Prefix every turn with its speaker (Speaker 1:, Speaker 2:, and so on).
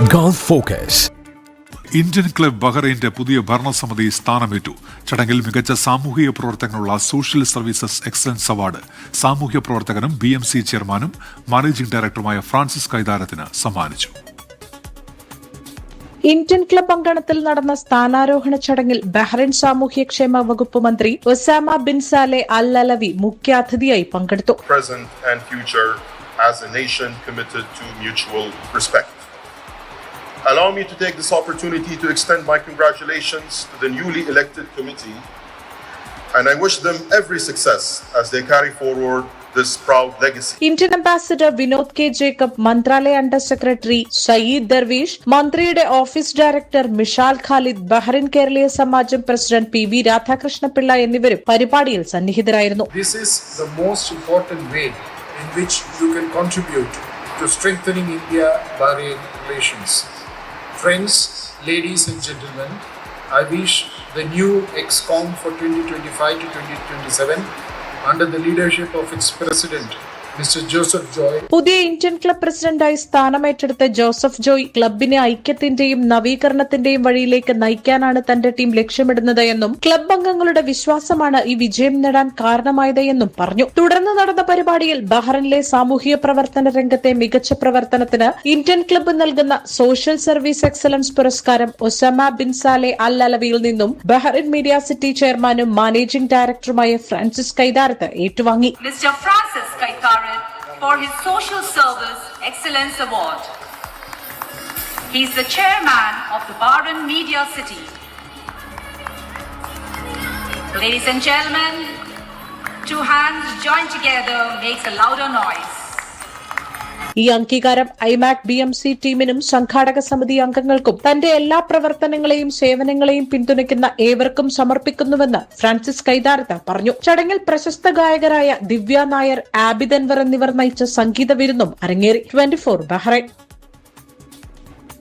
Speaker 1: Gulf focus
Speaker 2: Indian club ബഹ്റൈന്റെ പുതിയ ഭരണസമിതി സ്ഥാനമേറ്റു. ചടങ്ങിൽ മികച്ച സാമൂഹിക പ്രവർത്തകനുള്ള സോഷ്യൽ സർവീസസ് എക്സലൻസ് അവാർഡ് സാമൂഹ്യ പ്രവർത്തകനും ബി എം സി ചെയർമാനും മാനേജിംഗ് ഡയറക്ടറുമായ ഫ്രാൻസിസ് കൈതാരത്തിന് സമ്മാനിച്ചു.
Speaker 3: ഇന്ത്യൻ ക്ലബ് അങ്കണത്തിൽ നടന്ന സ്ഥാനാരോഹണ ചടങ്ങിൽ ബഹ്റൈൻ സാമൂഹ്യക്ഷേമ വകുപ്പ് മന്ത്രി Osama bin Saleh Al Alawi മുഖ്യാതിഥിയായി പങ്കെടുത്തു.
Speaker 4: Allow me to take this opportunity to extend my congratulations to the newly elected committee, and I wish them every success as they carry forward this proud legacy.
Speaker 3: Indian ambassador Vinod K Jacob മന്ത്രാലയ under secretary Sayed Darwish മന്ത്രിയുടെ office director Mishal Khalid Bahrain Keraleeya Samajam president P V Radhakrishnapillai എന്നിവരും പരിപാടിയിൽ സന്നിഹിതരായിരുന്നു
Speaker 5: This is the most important way in which you can contribute to strengthening India Bahrain relations. Friends, ladies, and gentlemen, I wish the new EXCOM for 2025 to 2027, under the leadership of its president,
Speaker 3: പുതിയ Indian club പ്രസിഡന്റായി സ്ഥാനമേറ്റെടുത്ത Joseph Joy ക്ലബിനെ ഐക്യത്തിന്റെയും നവീകരണത്തിന്റെയും വഴിയിലേക്ക് നയിക്കാനാണ് തന്റെ team ലക്ഷ്യമിടുന്നത് എന്നും club അംഗങ്ങളുടെ വിശ്വാസമാണ് ഈ വിജയം നേടാൻ കാരണമായത് എന്നും പറഞ്ഞു. തുടർന്ന് നടന്ന പരിപാടിയിൽ ബഹ്റിനിലെ സാമൂഹിക പ്രവർത്തന രംഗത്തെ മികച്ച പ്രവർത്തനത്തിന് ഇന്ത്യൻ ക്ലബ് നൽകുന്ന സോഷ്യൽ സർവീസ് എക്സലൻസ് പുരസ്കാരം ഒസാമ ബിൻ സാലെ അൽ അലവിയിൽ നിന്നും ബഹ്റിൻ മീഡിയ സിറ്റി ചെയർമാനും മാനേജിംഗ് ഡയറക്ടറുമായ ഫ്രാൻസിസ് കൈതാരത്ത് ഏറ്റുവാങ്ങി.
Speaker 6: Mister Francis Francis Kaitaran for his Social Service Excellence Award. He is the chairman of the Bahrain Media City. Ladies and gentlemen, two hands joined together makes a louder noise.
Speaker 3: ഈ അംഗീകാരം IMAC B M C ടീമിനും സംഘാടക സമിതി അംഗങ്ങൾക്കും തന്റെ എല്ലാ പ്രവർത്തനങ്ങളെയും സേവനങ്ങളെയും പിന്തുണയ്ക്കുന്ന ഏവർക്കും സമർപ്പിക്കുന്നുവെന്ന് ഫ്രാൻസിസ് കൈതാരത്ത് പറഞ്ഞു. ചടങ്ങിൽ പ്രശസ്ത ഗായകരായ ദിവ്യ നായർ ആബിദൻവർ എന്നിവർ നയിച്ച സംഗീത വിരുന്നും അരങ്ങേറി. Twenty four Bahrain.